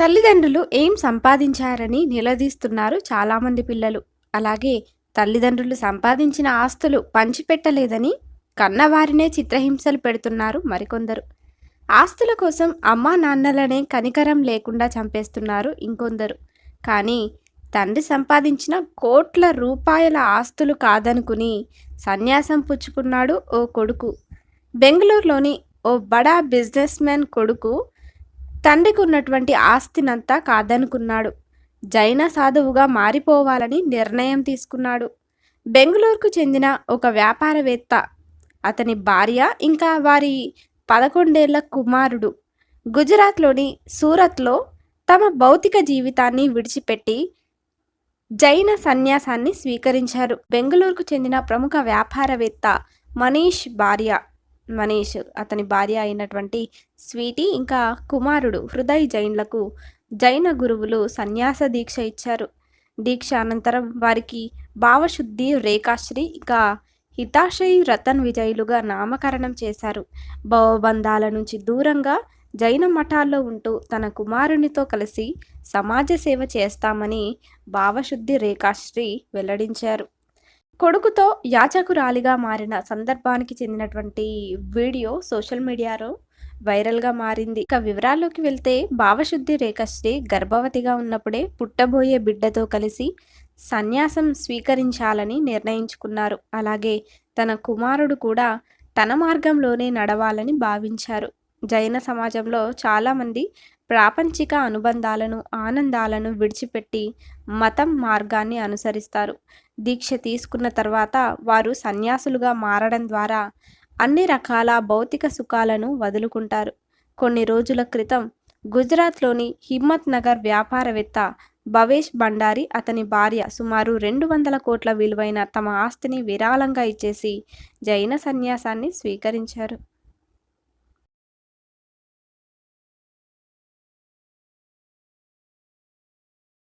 తల్లిదండ్రులు ఏం సంపాదించారని నిలదీస్తున్నారు చాలామంది పిల్లలు. అలాగే తల్లిదండ్రులు సంపాదించిన ఆస్తులు పంచిపెట్టలేదని కన్నవారినే చిత్రహింసలు పెడుతున్నారు మరికొందరు. ఆస్తుల కోసం అమ్మా నాన్నలనే కనికరం లేకుండా చంపేస్తున్నారు ఇంకొందరు. కానీ తండ్రి సంపాదించిన కోట్ల రూపాయల ఆస్తులు కాదనుకుని సన్యాసం పుచ్చుకున్నాడు ఓ కొడుకు. బెంగళూరులోని ఓ బడా బిజినెస్ మ్యాన్ కొడుకు తండ్రికి ఉన్నటువంటి ఆస్తినంతా కాదనుకున్నాడు. జైన సాధువుగా మారిపోవాలని నిర్ణయం తీసుకున్నాడు. బెంగళూరుకు చెందిన ఒక వ్యాపారవేత్త. అతని భార్య ఇంకా వారి పదకొండేళ్ళ కుమారుడు. గుజరాత్లోని సూరత్లో తమ భౌతిక జీవితాన్ని విడిచిపెట్టి జైన సన్యాసాన్ని స్వీకరించారు. బెంగళూరుకు చెందిన ప్రముఖ వ్యాపారవేత్త మనీష్ భార్య. మనీష్ అతని భార్య అయినటువంటి స్వీటీ ఇంకా కుమారుడు హృదయ్ జైన్లకు జైన గురువులు సన్యాస దీక్ష ఇచ్చారు. దీక్ష అనంతరం వారికి భావశుద్ధి రేఖాశ్రీ ఇంకా హితాశ్రీ రతన్ విజయులుగా నామకరణం చేశారు. భవబంధాల నుంచి దూరంగా జైన మఠాల్లో ఉంటూ తన కుమారునితో కలిసి సమాజ సేవ చేస్తామని భావశుద్ధి రేఖాశ్రీ వెల్లడించారు. కొడుకుతో యాచకురాలిగా మారిన సందర్భానికి చెందినటువంటి వీడియో సోషల్ మీడియాలో వైరల్గా మారింది. ఇక వివరాల్లోకి వెళ్తే భావశుద్ధి రేఖశ్రీ గర్భవతిగా ఉన్నప్పుడే పుట్టబోయే బిడ్డతో కలిసి సన్యాసం స్వీకరించాలని నిర్ణయించుకున్నారు. అలాగే తన కుమారుడు కూడా తన మార్గంలోనే నడవాలని భావించారు. జైన సమాజంలో చాలామంది ప్రాపంచిక అనుబంధాలను ఆనందాలను విడిచిపెట్టి మతం మార్గాన్ని అనుసరిస్తారు. దీక్ష తీసుకున్న తర్వాత వారు సన్యాసులుగా మారడం ద్వారా అన్ని రకాల భౌతిక సుఖాలను వదులుకుంటారు. కొన్ని రోజుల క్రితం గుజరాత్లోని హిమ్మత్ నగర్ వ్యాపారవేత్త భవేష్ భండారి అతని భార్య సుమారు రెండు వందల కోట్ల విలువైన తమ ఆస్తిని విరాళంగా ఇచ్చేసి జైన సన్యాసాన్ని స్వీకరించారు.